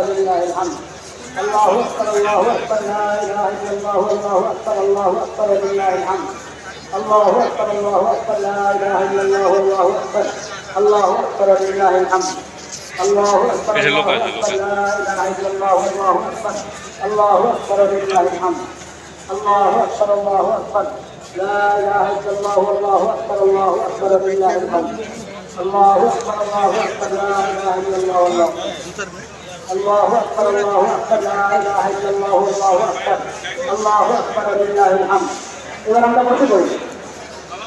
ولله الحمد الله اكبر الله اكبر لا اله الا الله الله اكبر الله اكبر ولله الحمد الله اكبر الله اكبر لا اله الا الله الله اكبر الله اكبر ولله الحمد الله اكبر الله اكبر لا اله الا الله الله اكبر الله اكبر ولله الحمد الله اكبر الله اكبر لا اله الا الله الله اكبر الله اكبر ولله الحمد الله اكبر الله اكبر لا اله الا الله والله الله أكبر الله أكبر لا إله إلا الله والله أكبر الله أكبر لله الحمد এবার আমরা বসে পড়ি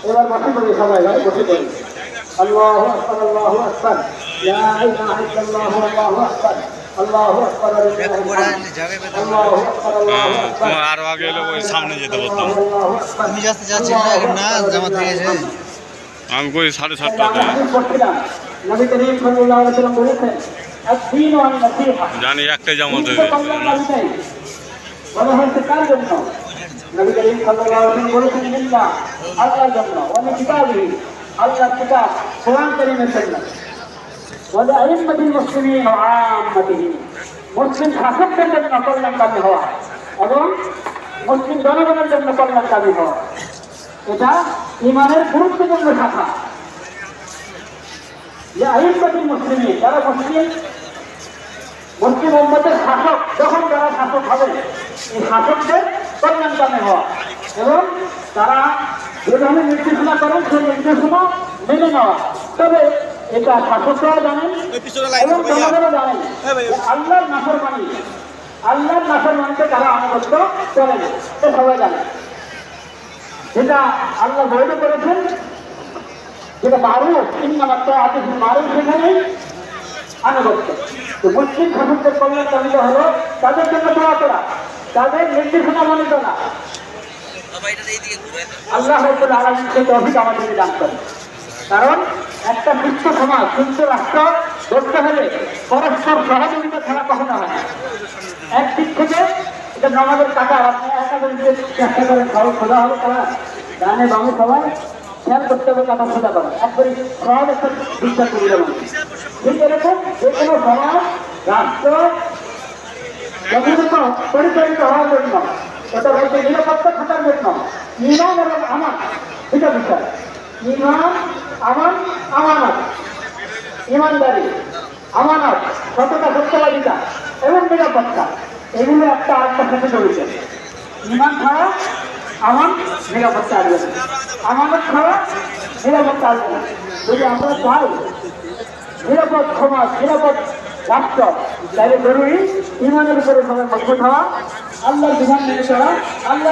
এবার বসে পড়ি সবাই ভাই বসে পড়ি الله أكبر الله أكبر لا إله إلا الله والله أكبر الله أكبر لله الحمد الله أكبر الله আহ, أكبر তোমার আরো আগে এলে ওই সামনে যেতে পারতাম الله أكبر আমি যাতে যাচ্ছি না এখন না জামাত হয়ে গেছে আমি কই সাড়ে সাতটা আমরা হাদিস পড়ছিলাম নবী করিম সাল্লাল্লাহু আলাইহি ওয়াসাল্লাম বলেছেন الدين والنصيحة জানি একটাই জামাতে কিন্তু কল্যাণকারীটাই। বলা হয়েছে কার জন্য? নবী করিম সাল্লাল্লাহু আলাইহি ওয়াসাল্লাম বলেছেন লিল্লাহ আল্লাহর জন্য। ওয়া কিতাবিহি আল্লাহর কিতাব কোরআন কারীমের জন্য। ওয়া আইম্মাতিল মুসলিমিন ওয়া আম্মাতিহি মুসলিম শাসকদের জন্য কল্যাণকামী হওয়া এবং মুসলিম জনগণের জন্য কল্যাণকামী হওয়া। এটা ইমানের গুরুত্বপূর্ণ শাখা। যে আইম্মাতিল মুসলিমিন যারা মুসলিম মুসলিম উম্মতের শাসক যখন তারা শাসক হবে এই শাসকদের কল্যাণকামী হওয়া এবং তারা যেভাবে নির্দেশনা করেন সেই নির্দেশনা মেনে নেওয়া। তবে এটা শাসকরাও জানেন এবং জনগণও জানেন যে আল্লাহর নাফর মানি আল্লাহর নাফর মানিতে তারা আনুগত্য করে না এটা সবাই জানে। যেটা আল্লাহ বৈধ করেছেন যেটা মারুফ ইন্নামাত্র আতিফ মারুফ সেখানেই আনুগত্য। তো মুসলিম শাসকদের কল্যাণ কামিত হলো তাদের জন্য দোয়া করা, তাদের নির্দেশনা মানিত না। আল্লাহ রব্বুল আলামিন সেই তৌফিক আমাদেরকে দান করে কারণ একটা সুস্থ সমাজ, সুস্থ রাষ্ট্র গড়তে হলে পরস্পর সহযোগিতা ছাড়া কখনো হয় না। একদিক থেকে এটা নমাজের টাকা আপনি একা করে চেষ্টা করেন খোঁজা হবে তারা, ডানে বামে সবাই খেয়াল করতে হবে টাকা খোঁজা করা একবারে সহজ একটা বিশ্বাস ঠিক এরকম যে কোনো সমাজ, রাষ্ট্র যথাযথ পরিচালিত হওয়ার জন্য, এটা বলতে নিরাপত্তা থাকার জন্য। ইমান এবং আমার এটা বিষয়। ইমান আমান আমানত। ইমানদারি, আমানত, সততা, সত্যবাদিতা এবং নিরাপত্তা। এগুলো একটা আরেকটার সাথে জড়িত ইমান ছাড়া আমান নিরাপত্তা আসবে না আমানত ছাড়া নিরাপত্তা আসবে যদি আমরা চাই নিরাপদ সমাজ, নিরাপদ রাষ্ট্র। তাহলে জরুরি, ইমানের উপরে সবাই মজবুত হওয়া আল্লাহর বিধান মেনে চলা আল্লাহ